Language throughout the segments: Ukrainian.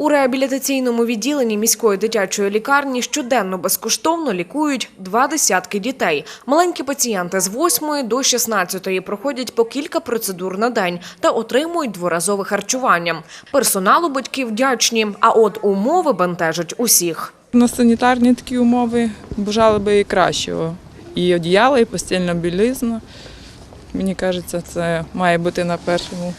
У реабілітаційному відділенні міської дитячої лікарні щоденно безкоштовно лікують два десятки дітей. Маленькі пацієнти з 8 до 16 проходять по кілька процедур на день та отримують дворазове харчування. Персоналу батьки вдячні, а от умови бентежать усіх. На санітарні такі умови бажали би і кращого. І одіяло, і постільна білизна. Мені кажеться, це має бути на першому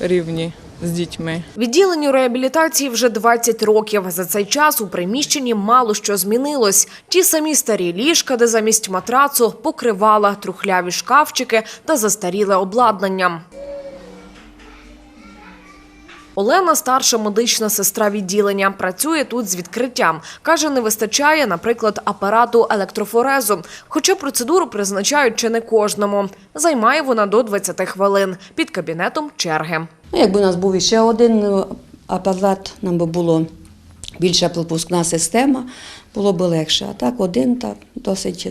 рівні з дітьми. Відділенню реабілітації вже 20 років. За цей час у приміщенні мало що змінилось. Ті самі старі ліжка, де замість матрацу покривала, трухляві шкафчики та застаріле обладнання. Олена – старша медична сестра відділення. Працює тут з відкриттям. Каже, не вистачає, наприклад, апарату електрофорезу. Хоча процедуру призначають чи не кожному. Займає вона до 20 хвилин. Під кабінетом черги. Ну, якби у нас був ще один е, апарат, нам би було більша пропускна система, було б легше. А так один так досить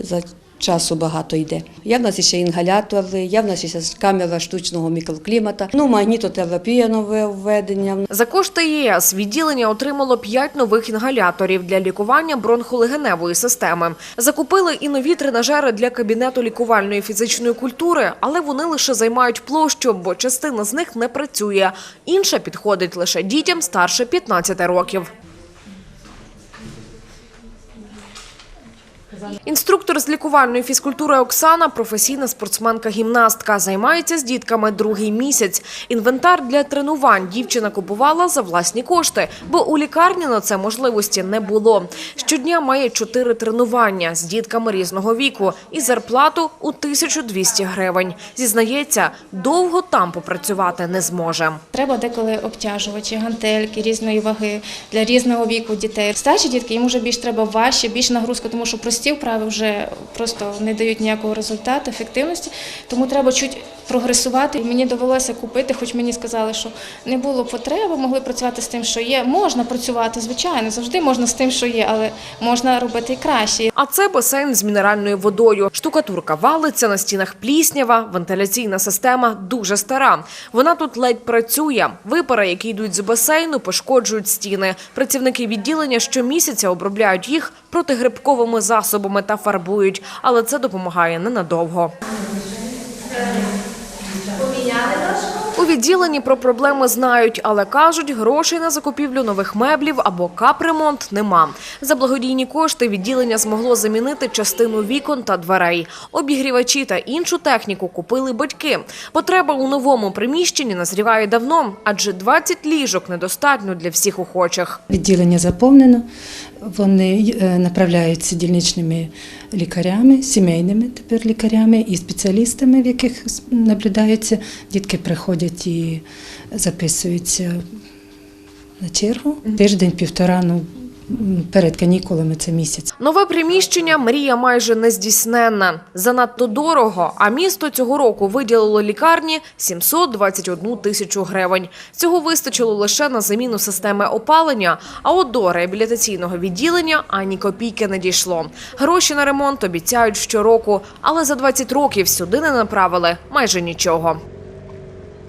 часу багато йде. Є в нас ще інгалятори, є в нас ще камера штучного мікроклімата, ну, магнітотерапія нове введення. За кошти ЄС відділення отримало 5 нових інгаляторів для лікування бронхолегеневої системи. Закупили і нові тренажери для кабінету лікувальної фізичної культури, але вони лише займають площу, бо частина з них не працює. Інша підходить лише дітям старше 15 років. Інструктор з лікувальної фізкультури Оксана – професійна спортсменка-гімнастка. Займається з дітками другий місяць. Інвентар для тренувань дівчина купувала за власні кошти, бо у лікарні на це можливості не було. Щодня має чотири тренування з дітками різного віку і зарплату у 1200 гривень. Зізнається, довго там попрацювати не зможе. Треба деколи обтяжувачі, гантельки різної ваги для різного віку дітей. Старші дітки їм вже більш треба важче, більш нагрузку, тому що прості вправи вже просто не дають ніякого результату, ефективності. Тому треба чуть прогресувати. Мені довелося купити, хоч мені сказали, що не було потреби, могли працювати з тим, що є. Можна працювати, звичайно, завжди можна з тим, що є, але можна робити і краще. А це басейн з мінеральною водою. Штукатурка валиться, на стінах пліснява, вентиляційна система дуже стара. Вона тут ледь працює. Випари, які йдуть з басейну, пошкоджують стіни. Працівники відділення щомісяця обробляють їх протигрибковими засобами та фарбують, але це допомагає ненадовго. У відділенні про проблеми знають, але кажуть, грошей на закупівлю нових меблів або капремонт нема. За благодійні кошти відділення змогло замінити частину вікон та дверей. Обігрівачі та іншу техніку купили батьки. Потреба у новому приміщенні назріває давно, адже 20 ліжок недостатньо для всіх охочих. Відділення заповнено. Вони е, направляються дільничними лікарями, сімейними тепер лікарями і спеціалістами, в яких наблюдаються. Дітки приходять і записуються на чергу. Тиждень-півтора, ну перед канікулами це місяць. Нове приміщення – мрія майже нездійсненна. Занадто дорого, а місто цього року виділило лікарні 721 тисячу гривень. Цього вистачило лише на заміну системи опалення, а от до реабілітаційного відділення ані копійки не дійшло. Гроші на ремонт обіцяють щороку, але за 20 років сюди не направили майже нічого.